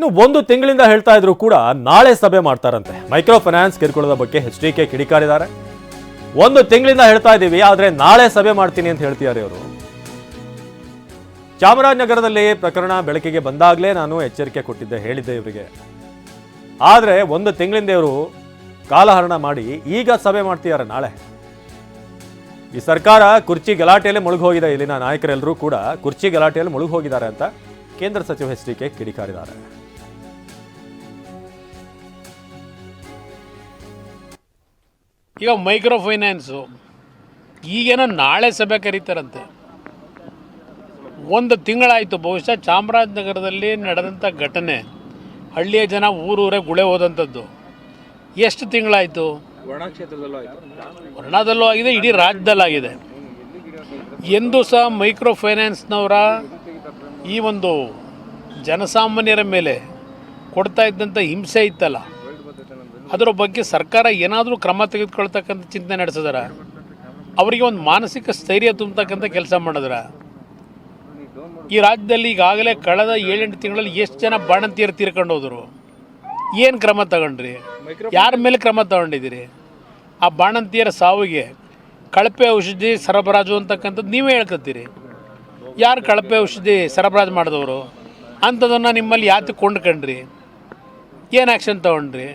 ಇನ್ನು ಒಂದು ತಿಂಗಳಿಂದ ಹೇಳ್ತಾ ಇದ್ರು ಕೂಡ ನಾಳೆ ಸಭೆ ಮಾಡ್ತಾರಂತೆ. ಮೈಕ್ರೋ ಫೈನಾನ್ಸ್ ಕಿರುಕುಳದ ಬಗ್ಗೆ ಎಚ್ ಡಿ ಕೆ ಕಿಡಿಕಾರಿದ್ದಾರೆ. ಒಂದು ತಿಂಗಳಿಂದ ಹೇಳ್ತಾ ಇದ್ದೀವಿ, ಆದ್ರೆ ನಾಳೆ ಸಭೆ ಮಾಡ್ತೀನಿ ಅಂತ ಹೇಳ್ತಿದ್ದಾರೆ ಅವರು ಚಾಮರಾಜನಗರದಲ್ಲಿ ಪ್ರಕರಣ ಬೆಳಕಿಗೆ ಬಂದಾಗಲೇ ನಾನು ಎಚ್ಚರಿಕೆ ಕೊಟ್ಟಿದ್ದೆ, ಹೇಳಿದ್ದೆ ಇವರಿಗೆ. ಆದರೆ ಒಂದು ತಿಂಗಳಿಂದ ಇವರು ಕಾಲಹರಣ ಮಾಡಿ ಈಗ ಸಭೆ ಮಾಡ್ತಿದ್ದಾರೆ ನಾಳೆ. ಈ ಸರ್ಕಾರ ಕುರ್ಚಿ ಗಲಾಟೆಯಲ್ಲಿ ಮುಳುಗೋಗಿದೆ ಇಲ್ಲಿನ ನಾಯಕರೆಲ್ಲರೂ ಕೂಡ ಕುರ್ಚಿ ಗಲಾಟೆಯಲ್ಲಿ ಮುಳುಗೋಗಿದ್ದಾರೆ ಅಂತ ಕೇಂದ್ರ ಸಚಿವ ಎಚ್ ಡಿ ಕೆ ಕಿಡಿಕಾರಿದ್ದಾರೆ. ಈಗ ಮೈಕ್ರೋ ಫೈನಾನ್ಸು ಈಗೇನೋ ನಾಳೆ ಸಭೆ ಕರೀತಾರಂತೆ. ಒಂದು ತಿಂಗಳಾಯಿತು ಬಹುಶಃ ಚಾಮರಾಜನಗರದಲ್ಲಿ ನಡೆದಂಥ ಘಟನೆ, ಹಳ್ಳಿಯ ಜನ ಊರೂರೇ ಗುಳೆ ಹೋದಂಥದ್ದು. ಎಷ್ಟು ತಿಂಗಳಾಯಿತು? ವರ್ಣದಲ್ಲೂ ಆಗಿದೆ, ಇಡೀ ರಾಜ್ಯದಲ್ಲಾಗಿದೆ. ಎಂದು ಸಹ ಮೈಕ್ರೋ ಫೈನಾನ್ಸ್ನವರ ಈ ಒಂದು ಜನಸಾಮಾನ್ಯರ ಮೇಲೆ ಕೊಡ್ತಾ ಇದ್ದಂಥ ಹಿಂಸೆ ಇತ್ತಲ್ಲ. ಅದರ ಬಗ್ಗೆ ಸರ್ಕಾರ ಏನಾದರೂ ಕ್ರಮ ತೆಗೆದುಕೊಳ್ತಕ್ಕಂಥ ಚಿಂತನೆ ನಡೆಸಿದಾರ? ಅವರಿಗೆ ಒಂದು ಮಾನಸಿಕ ಸ್ಥೈರ್ಯ ತುಂಬತಕ್ಕಂಥ ಕೆಲಸ ಮಾಡಿದ್ರ? ಈ ರಾಜ್ಯದಲ್ಲಿ ಈಗಾಗಲೇ ಕಳೆದ ಏಳೆಂಟು ತಿಂಗಳಲ್ಲಿ ಎಷ್ಟು ಜನ ಬಾಣಂತಿಯರು ತೀರ್ಕೊಂಡು ಹೋದರು? ಏನು ಕ್ರಮ ತಗೊಂಡ್ರಿ? ಯಾರ ಮೇಲೆ ಕ್ರಮ ತಗೊಂಡಿದ್ದೀರಿ? ಆ ಬಾಣಂತಿಯರ ಸಾವಿಗೆ ಕಳಪೆ ಔಷಧಿ ಸರಬರಾಜು ಅಂತಕ್ಕಂಥದ್ದು ನೀವೇ ಹೇಳ್ಕೊತೀರಿ ಯಾರು ಕಳಪೆ ಔಷಧಿ ಸರಬರಾಜು ಮಾಡಿದವರು? ಅಂಥದನ್ನು ನಿಮ್ಮಲ್ಲಿ ಯಾತಿ ಕೊಂಡ್ಕೊಂಡ್ರಿ? ಏನು ಆ್ಯಕ್ಷನ್ ತಗೊಂಡ್ರಿ?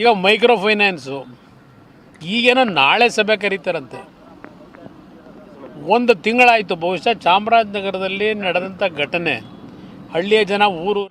ಈಗ ಮೈಕ್ರೋ ಫೈನಾನ್ಸು ಈಗೇನೋ ನಾಳೆ ಸಭೆ ಕರೀತಾರಂತೆ. ಒಂದು ತಿಂಗಳಾಯಿತು ಬಹುಶಃ ಚಾಮರಾಜನಗರದಲ್ಲಿ ನಡೆದಂಥ ಘಟನೆ. ಹಳ್ಳಿಯ ಜನ ಊರು